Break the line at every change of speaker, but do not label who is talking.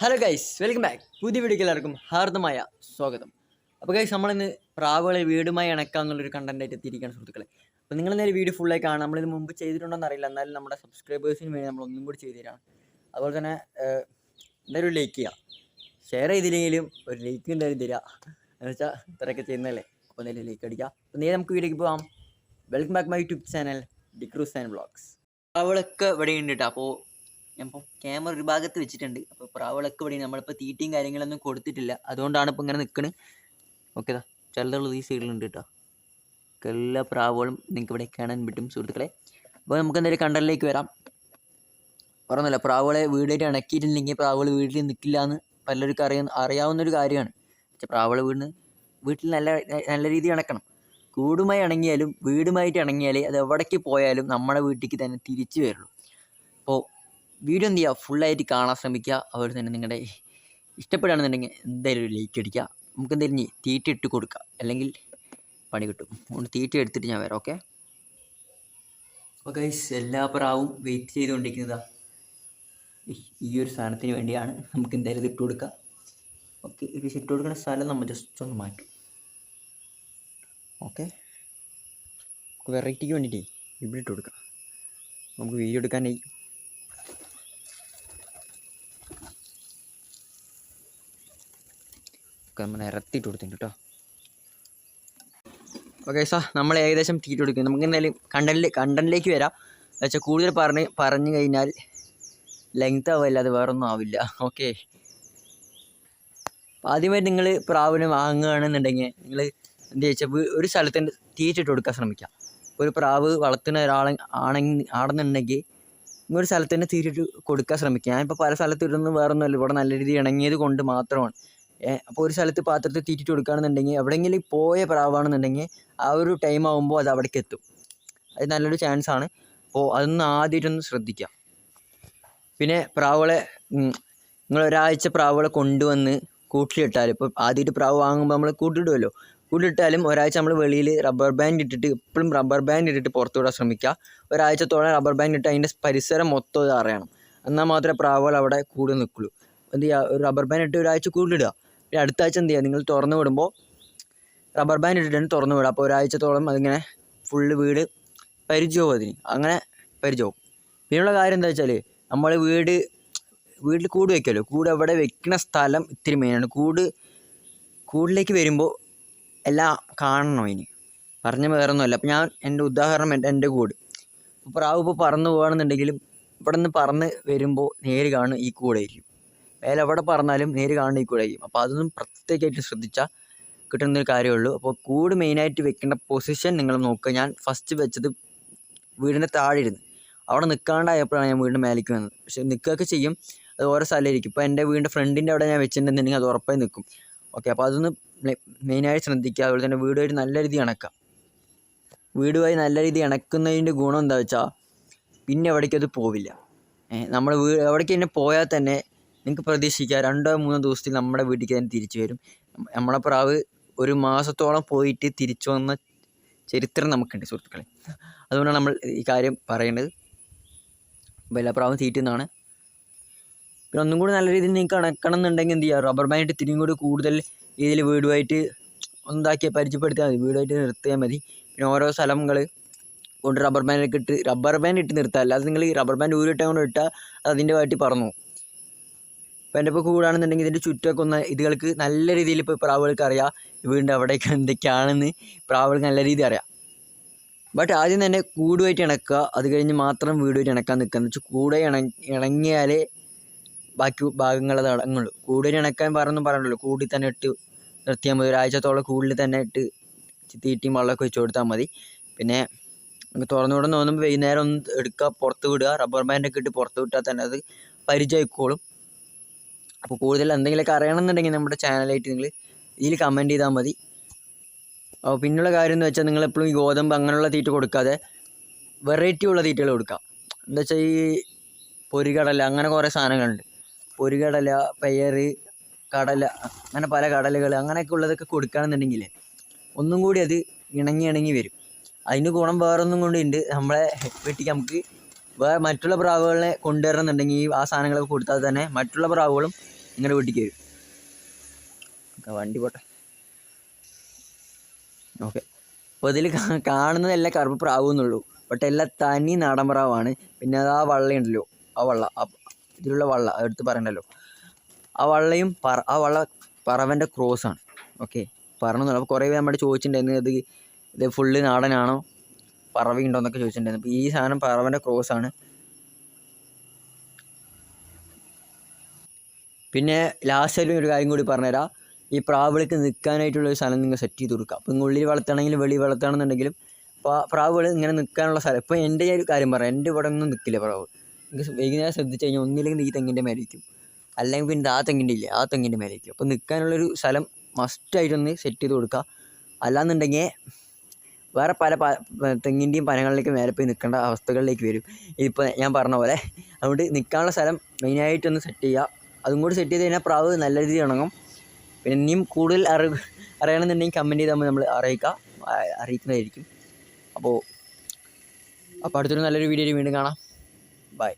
Hello guys welcome back പുതിയ വീഡിയോക്ക് എല്ലാവർക്കും ഹാർദമായ സ്വാഗതം. അപ്പോൾ ഗൈസ് നമ്മളിന്ന് പ്രാവുകളെ വീടുമായി ഇണക്കുക എന്നുള്ളൊരു കണ്ടന്റായിട്ട് എത്തിയിരിക്കുകയാണ് സുഹൃത്തുക്കളെ. അപ്പോൾ നിങ്ങൾ എന്തായാലും വീഡിയോ ഫുള്ളായി കാണാം നമ്മളിത് മുമ്പ് ചെയ്തിട്ടുണ്ടോയെന്ന് അറിയില്ല. എന്നാലും നമ്മുടെ സബ്സ്ക്രൈബേഴ്സിന് വേണ്ടി നമ്മൾ ഒന്നും കൂടി ചെയ്തു തരാം അതുപോലെ തന്നെ എന്തായാലും ലൈക്ക് ചെയ്യുക ഷെയർ ചെയ്തില്ലെങ്കിലും ഒരു ലൈക്ക് എന്തായാലും തരിക എന്ന് വെച്ചാൽ ഇത്രയൊക്കെ ചെയ്യുന്നതല്ലേ? അപ്പോൾ എന്തായാലും ലൈക്ക് അടിക്കുക അപ്പോൾ നേരെ നമുക്ക് വീഡിയോക്ക് പോകാം welcome back my YouTube channel D'Cruz and vlogs അവളൊക്കെ ഇവിടെ ഉണ്ട് കേട്ടോ അപ്പോൾ ഞാനിപ്പോൾ ക്യാമറ ഒരു ഭാഗത്ത് വെച്ചിട്ടുണ്ട്. അപ്പോൾ പ്രാവുകളൊക്കെ ഇവിടെ നമ്മളിപ്പോൾ തീറ്റയും കാര്യങ്ങളൊന്നും കൊടുത്തിട്ടില്ല. അതുകൊണ്ടാണ് ഇപ്പോൾ ഇങ്ങനെ നിൽക്കുന്നത് ഓക്കെ ദാ. ചിലതുള്ളത് ഈ സൈഡിലുണ്ട് കേട്ടോ എല്ലാ പ്രാവുകളും നിങ്ങൾക്ക് ഇവിടെ കാണാൻ പറ്റും സുഹൃത്തുക്കളെ. അപ്പോൾ നമുക്ക് എന്തായാലും കണ്ടലിലേക്ക് വരാം. പറഞ്ഞല്ലോ പ്രാവുകളെ വീടായിട്ട് ഇണക്കിയിട്ടില്ലെങ്കിൽ പ്രാവുകൾ വീട്ടിൽ നിൽക്കില്ല എന്ന് പലർക്കും അറിയാൻ അറിയാവുന്നൊരു കാര്യമാണ്. പക്ഷേ പ്രാവുകൾ വീടിന് വീട്ടിൽ നല്ല നല്ല രീതിയിൽ ഇണക്കണം. കൂടുമായി ഇണങ്ങിയാലും വീടുമായിട്ട് ഇണങ്ങിയാലേ അത് എവിടേക്ക് പോയാലും നമ്മുടെ വീട്ടിലേക്ക് തന്നെ തിരിച്ചു വരുള്ളൂ. അപ്പോൾ വീഡിയോ എന്ത് ചെയ്യുക ഫുള്ളായിട്ട് കാണാൻ ശ്രമിക്കുക. അതുപോലെ തന്നെ നിങ്ങളുടെ ഇഷ്ടപ്പെടുകയാണെന്നുണ്ടെങ്കിൽ എന്തായാലും ഒരു ലൈക്ക് അടിക്കുക. നമുക്ക് എന്തായാലും ഇനി തീറ്റ ഇട്ട് കൊടുക്കുക അല്ലെങ്കിൽ പണി കിട്ടും. അതുകൊണ്ട് തീറ്റ എടുത്തിട്ട് ഞാൻ വരാം. ഓക്കെ ഗൈസ് എല്ലാ പ്രാവും വെയിറ്റ് ചെയ്തുകൊണ്ടിരിക്കുന്നതാ. ഈ ഒരു സാധനത്തിന് വേണ്ടിയാണ് നമുക്ക് എന്തായാലും ഇത് ഇട്ട് കൊടുക്കുക. ഓക്കെ ഇത് ഇട്ട് കൊടുക്കുന്ന സ്ഥലം നമ്മൾ ജസ്റ്റ് ഒന്ന് മാറ്റും. ഓക്കെ വെറൈറ്റിക്ക് വേണ്ടിയിട്ടേ ഇവിടെ ഇട്ട് കൊടുക്കാം. നമുക്ക് വീഡിയോ എടുക്കാനായി ഒക്കെ നമ്മൾ ഇറത്തിയിട്ട് കൊടുത്തിട്ടുണ്ട് കേട്ടോ ഓക്കെ സാ നമ്മൾ ഏകദേശം തീറ്റ് കൊടുക്കും. നമുക്ക് എന്തായാലും കണ്ടന്റിൽ കണ്ടന്റിലേക്ക് വരാം. വെച്ചാൽ കൂടുതൽ പറഞ്ഞ് പറഞ്ഞു കഴിഞ്ഞാൽ ലെങ്ത് ആവില്ല അത് വേറൊന്നും ആവില്ല. ഓക്കെ ആദ്യമായിട്ട് നിങ്ങൾ പ്രാവിനെ വാങ്ങുകയാണെന്നുണ്ടെങ്കിൽ നിങ്ങൾ എന്ത് ചോദിച്ചാൽ ഒരു സ്ഥലത്തിന്റെ തീറ്റിട്ട് കൊടുക്കാൻ ശ്രമിക്കുക ഒരു പ്രാവ് വളർത്തുന്ന ഒരാളെ ആണെങ്കിൽ ആണെന്നുണ്ടെങ്കിൽ ഒരു സ്ഥലത്ത് തന്നെ തീറ്റ ഇട്ട് കൊടുക്കാൻ ശ്രമിക്കുക ഞാനിപ്പോൾ പല സ്ഥലത്തിരുന്ന് വേറൊന്നുമല്ല. ഇവിടെ നല്ല രീതിയിൽ ഇണങ്ങിയത് കൊണ്ട് മാത്രമാണ്. അപ്പോൾ ഒരു സ്ഥലത്ത് പാത്രത്തിൽ തീറ്റിട്ട് കൊടുക്കുകയാണെന്നുണ്ടെങ്കിൽ എവിടെയെങ്കിലും പോയ പ്രാവാണെന്നുണ്ടെങ്കിൽ ആ ഒരു ടൈം ആകുമ്പോൾ അത് അവിടേക്ക് എത്തും. അത് നല്ലൊരു ചാൻസ് ആണ്. അപ്പോൾ അതൊന്ന് ആദ്യമായിട്ടൊന്ന് ശ്രദ്ധിക്കാം. പിന്നെ പ്രാവുകളെ നിങ്ങൾ ഒരാഴ്ച പ്രാവുകളെ കൊണ്ടുവന്ന് കൂട്ടിലിട്ടാൽ ഇപ്പോൾ ആദ്യമായിട്ട് പ്രാവ് വാങ്ങുമ്പോൾ നമ്മൾ കൂട്ടിലിടുമല്ലോ കൂട്ടിലിട്ടാലും ഒരാഴ്ച നമ്മൾ വെളിയിൽ റബ്ബർ ബാൻഡ് ഇട്ടിട്ട് എപ്പോഴും റബ്ബർ ബാൻഡ് ഇട്ടിട്ട് പുറത്തു വിടാൻ ശ്രമിക്കുക. ഒരാഴ്ചത്തോളം റബ്ബർ ബാൻഡ് ഇട്ട് അതിന്റെ പരിസരം മൊത്തം അറിയണം. എന്നാൽ മാത്രമേ പ്രാവുകൾ അവിടെ കൂടി നിൽക്കുള്ളൂ. എന്ത് ചെയ്യുക റബ്ബർ ബാൻഡ് ഇട്ട് ഒരാഴ്ച കൂടുതലിടുക പിന്നെ അടുത്ത ആഴ്ച എന്ത് ചെയ്യുക നിങ്ങൾ തുറന്നു വിടുമ്പോൾ റബ്ബർ ബാൻഡ് ഇട്ടിട്ടാണ് തുറന്നു വിടുക. അപ്പോൾ ഒരാഴ്ചത്തോളം അതിങ്ങനെ ഫുള്ള് വീട് പരിചയവും അതിന്. അങ്ങനെ പരിചയവും. പിന്നെയുള്ള കാര്യം എന്താ വെച്ചാൽ നമ്മൾ വീട് വീട്ടിൽ കൂട് വയ്ക്കുമല്ലോ കൂട് അവിടെ വെക്കുന്ന സ്ഥലം ഇത്തിരി മെയിനാണ് കൂട് കൂടിലേക്ക് വരുമ്പോൾ എല്ലാം കാണണം ഇനി. പറഞ്ഞ വേറൊന്നുമല്ല. അപ്പോൾ ഞാൻ എന്റെ ഉദാഹരണം എന്റെ എന്റെ കൂട്. പ്രാവ് ഇപ്പോൾ പറന്ന് പോകുകയാണെന്നുണ്ടെങ്കിലും ഇവിടെ നിന്ന് പറന്ന് വരുമ്പോൾ നേര് കാണും ഈ കൂടായിരിക്കും. മേലെ എവിടെ പറഞ്ഞാലും നേര് കാണുന്ന ഈ അപ്പോൾ അതൊന്നും പ്രത്യേകമായിട്ട് ശ്രദ്ധിച്ചാൽ കിട്ടുന്നൊരു കാര്യമുള്ളൂ അപ്പോൾ കൂട് മെയിനായിട്ട് വെക്കേണ്ട പൊസിഷൻ നിങ്ങൾ നോക്കുക ഞാൻ ഫസ്റ്റ് വെച്ചത് വീടിന്റെ താഴെ ഇരുന്ന് അവിടെ നിൽക്കാണ്ടായപ്പോഴാണ് ഞാൻ വീടിന്റെ മേലേക്ക് വന്നത്. പക്ഷേ നിൽക്കുകയൊക്കെ ചെയ്യും. അത് ഓരോ സ്ഥലമായിരിക്കും. ഇപ്പോൾ എന്റെ വീടിന്റെ ഫ്രണ്ടിന്റെ അവിടെ ഞാൻ വെച്ചിട്ടുണ്ടെന്നുണ്ടെങ്കിൽ അത് ഉറപ്പായി നിൽക്കും. ഓക്കെ അപ്പോൾ അതൊന്ന് മെയിനായിട്ട് ശ്രദ്ധിക്കുക. അതുപോലെ തന്നെ വീടുമായിട്ട് നല്ല രീതിയിൽ ഇണക്കാം വീടുമായി നല്ല രീതി ഇണക്കുന്നതിന്റെ ഗുണം എന്താ വെച്ചാൽ പിന്നെ എവിടേക്കും അത് പോവില്ല. നമ്മൾ വീ എവിടേക്ക് തന്നെ പോയാൽ തന്നെ നിങ്ങൾക്ക് പ്രതീക്ഷിക്കാം രണ്ടോ മൂന്നോ ദിവസത്തിൽ നമ്മുടെ വീട്ടിലേക്ക് തന്നെ തിരിച്ചു വരും. നമ്മളെ പ്രാവ് ഒരു മാസത്തോളം പോയിട്ട് തിരിച്ചു വന്ന ചരിത്രം നമുക്കുണ്ട് സുഹൃത്തുക്കളെ. അതുകൊണ്ടാണ് നമ്മൾ ഈ കാര്യം പറയേണ്ടത് അപ്പോൾ എല്ലാ പ്രാവും തീറ്റുന്നതാണ് പിന്നെ ഒന്നും കൂടി നല്ല രീതിയിൽ നിങ്ങൾക്ക് അണക്കണം എന്നുണ്ടെങ്കിൽ എന്ത് ചെയ്യുക റബ്ബർ ബാൻഡ് ഇത്തിരിയും കൂടി കൂടുതൽ രീതിയിൽ വീടുമായിട്ട് ഒന്നാക്കി പരിചയപ്പെടുത്തിയാൽ മതി. വീടുമായിട്ട് നിർത്തിയാൽ മതി. പിന്നെ ഓരോ സ്ഥലങ്ങൾ കൊണ്ട് റബ്ബർ ബാൻഡൊക്കെ ഇട്ട് റബ്ബർ ബാൻഡ് ഇട്ട് നിർത്തുക അല്ലാതെ നിങ്ങൾ ഈ റബ്ബർ ബാൻഡ് ഊരിട്ടാൽ കൊണ്ട് ഇട്ടാൽ അത് അതിന്റെ വാട്ടി പറന്നു. ഇപ്പോൾ എന്റെ ഇപ്പോൾ കൂടാണെന്നുണ്ടെങ്കിൽ ഇതിന്റെ ചുറ്റൊക്കെ ഒന്ന് ഇതുകൾക്ക് നല്ല രീതിയിൽ ഇപ്പോൾ പ്രാവുകൾക്ക് അറിയാം. വീടിന്റെ അവിടെയൊക്കെ എന്തൊക്കെയാണെന്ന് പ്രാവുകൾക്ക് നല്ല രീതിയിൽ അറിയാം. ബട്ട് ആദ്യം തന്നെ കൂടുമായിട്ട് ഇണക്കുക. അത് കഴിഞ്ഞ് മാത്രം വീടുമായിട്ട് ഇണക്കാൻ നിൽക്കുക. എന്ന് വെച്ചാൽ കൂടെ ഇണ ഇണങ്ങിയാലേ ബാക്കി ഭാഗങ്ങൾ അത് അടങ്ങുള്ളൂ. കൂടുതൽ ഇണക്കാൻ പറഞ്ഞൊന്നും പറഞ്ഞല്ലോ കൂടി തന്നെ ഇട്ട് നിർത്തിയാൽ മതി. ഒരാഴ്ചത്തോളം കൂടുതൽ തന്നെ ഇട്ട് തീറ്റിയും വെള്ളമൊക്കെ വെച്ച് കൊടുത്താൽ മതി. പിന്നെ തുറന്നു വിടാൻ തോന്നുമ്പോൾ വൈകുന്നേരം ഒന്ന് എടുക്കുക പുറത്ത് വിടുക. റബ്ബർ ബാൻഡൊക്കെ ഇട്ട് പുറത്ത് വിട്ടാൽ തന്നെ അത് പരിചയമായിക്കോളും അപ്പോൾ കൂടുതൽ എന്തെങ്കിലുമൊക്കെ അറിയണമെന്നുണ്ടെങ്കിൽ നമ്മുടെ ചാനലായിട്ട് നിങ്ങൾ ഇതിൽ കമന്റ് ചെയ്താൽ മതി. അപ്പോൾ പിന്നുള്ള കാര്യം എന്ന് വെച്ചാൽ നിങ്ങൾ എപ്പോഴും ഈ ഗോതമ്പ് അങ്ങനെയുള്ള തീറ്റ കൊടുക്കാതെ വെറൈറ്റി ഉള്ള തീറ്റകൾ കൊടുക്കുക എന്താ വെച്ചാൽ ഈ പൊരികടല അങ്ങനെ കുറേ സാധനങ്ങളുണ്ട്. പൊരികടല പയർ കടല അങ്ങനെ പല കടലകൾ അങ്ങനെയൊക്കെ ഉള്ളതൊക്കെ കൊടുക്കുകയാണെന്നുണ്ടെങ്കിൽ ഒന്നും കൂടി അത് ഇണങ്ങി ഇണങ്ങി വരും. അതിന് ഗുണം വേറൊന്നും കൊണ്ടുണ്ട്. നമ്മളെ വീട്ടിലേക്ക് നമുക്ക് വേറെ മറ്റുള്ള പ്രാവുകളെ കൊണ്ടുവരണമെന്നുണ്ടെങ്കിൽ ആ സാധനങ്ങളൊക്കെ കൊടുത്താൽ തന്നെ മറ്റുള്ള പ്രാവുകളും നിങ്ങളുടെ വീട്ടിലേക്ക് വരും. വണ്ടി പോട്ടെ. ഓക്കെ. അപ്പോൾ ഇതിൽ കാണുന്നതെല്ലാം കറുപ്പ് പ്രാവുന്നുള്ളൂ ബട്ട് എല്ലാം തനി നാടൻ പ്രാവാണ്. പിന്നെ അത് ആ വള്ളയുണ്ടല്ലോ. ആ വള്ള. ഇതിലുള്ള വള്ള. അതെടുത്ത് പറയണ്ടല്ലോ. ആ വള്ളയും പറ ആ വള്ള പറവന്റെ ക്രോസാണ് ഓക്കെ. പറഞ്ഞൊന്നുമില്ല അപ്പോൾ കുറേ നമ്മുടെ ചോദിച്ചിട്ടുണ്ടായിരുന്നു. ഇത് ഇത് ഫുള്ള് നാടനാണോ? പറവയുണ്ടോ എന്നൊക്കെ ചോദിച്ചിട്ടുണ്ടായിരുന്നു. അപ്പോൾ ഈ സാധനം പറവന്റെ ക്രോസാണ് പിന്നെ ലാസ്റ്റായിട്ട് ഒരു കാര്യം കൂടി പറഞ്ഞുതരാം. ഈ പ്രാവുകൾക്ക് നിൽക്കാനായിട്ടുള്ള ഒരു സ്ഥലം നിങ്ങൾ സെറ്റ് ചെയ്ത് കൊടുക്കുക. അപ്പോൾ ഉള്ളിൽ വളർത്തണമെങ്കിലും വെളിയിൽ വളർത്തണമെന്നുണ്ടെങ്കിലും പ്രാവുകൾ ഇങ്ങനെ നിൽക്കാനുള്ള സ്ഥലം. ഇപ്പോൾ എന്റെ ഒരു കാര്യം പറയാം. എന്റെ ഇവിടെ ഒന്നും നിൽക്കില്ല പ്രാവ്. നിങ്ങൾക്ക് വൈകുന്നേരം ശ്രദ്ധിച്ച് കഴിഞ്ഞാൽ ഒന്നില്ലെങ്കിൽ ഈ തെങ്ങിന്റെ മേലേക്കും അല്ലെങ്കിൽ പിന്നെ ആ തെങ്ങിന്റെ ഇല്ലേ ആ തെങ്ങിന്റെ മേലേക്കും അപ്പോൾ നിൽക്കാനുള്ളൊരു സ്ഥലം മസ്റ്റായിട്ടൊന്ന് സെറ്റ് ചെയ്ത് കൊടുക്കുക. അല്ലാന്നുണ്ടെങ്കിൽ വേറെ പല പ- തെങ്ങിന്റെയും പനങ്ങളിലേക്ക് മേലെ പോയി നിൽക്കേണ്ട അവസ്ഥകളിലേക്ക് വരും. ഇതിപ്പോൾ ഞാൻ പറഞ്ഞ പോലെ അതുകൊണ്ട് നിൽക്കാനുള്ള സ്ഥലം മെയിനായിട്ടൊന്ന് സെറ്റ് ചെയ്യുക. അതും കൂടി സെറ്റ് ചെയ്ത് കഴിഞ്ഞാൽ പ്രാവ് നല്ല രീതിയിൽ ഇണങ്ങും പിന്നെ ഇനിയും കൂടുതൽ അറി അറിയണമെന്നുണ്ടെങ്കിൽ കമന്റ് ചെയ്താൽ നമ്മൾ അറിയിക്കാം. അറിയിക്കുന്നതായിരിക്കും. അപ്പോൾ അപ്പോൾ അടുത്തൊരു നല്ലൊരു വീഡിയോയിൽ വീണ്ടും കാണാം. ബൈ